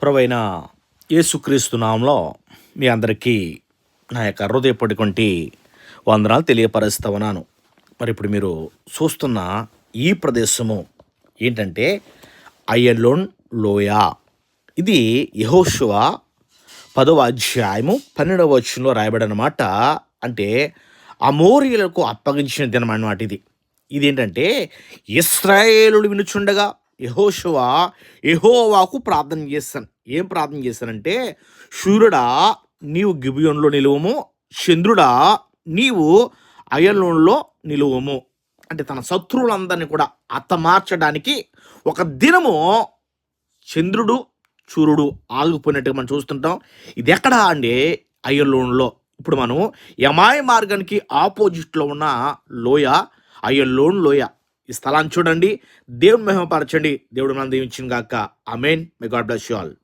ప్రవైన యేసుక్రీస్తు నామంలో మీ అందరికీ నా యొక్క హృదయపడికొంటి వందనాలు తెలియపరుస్తా ఉన్నాను మరి ఇప్పుడు మీరు చూస్తున్న ఈ ప్రదేశము ఏంటంటే అయ్యలోన్ లోయ. ఇది యహోశువ పదవ అధ్యాయము పన్నెండవ వచ్చంలో రాయబడనమాట. అంటే అమోరియలకు అప్పగించిన దినం అన్నమాట ఇది. ఇదేంటంటే ఇస్రాయేలుడు వినుచుండగా యహోశువ యహోవాకు ప్రార్థన చేస్తాను. ఏం ప్రార్థన చేస్తానంటే సూర్యుడా నీవు గిబియోన్లో నిలువము చంద్రుడా నీవు అయలోన్లో నిలువము. అంటే తన శత్రువులందరినీ కూడా అత్తమార్చడానికి ఒక దినము చంద్రుడు సూర్యుడు ఆగిపోయినట్టుగా మనం చూస్తుంటాం. ఇది ఎక్కడ అండి? అయ్యలోన్లో ఇప్పుడు మనం యమాయ మార్గానికి ఆపోజిట్లో ఉన్న లోయ అయ్యలోన్ లోయ. ఈ స్థలాన్ని చూడండి. దేవుని మహిమపరచండి. దేవుడు మనం దీవించిన గాక. Amen may God bless you all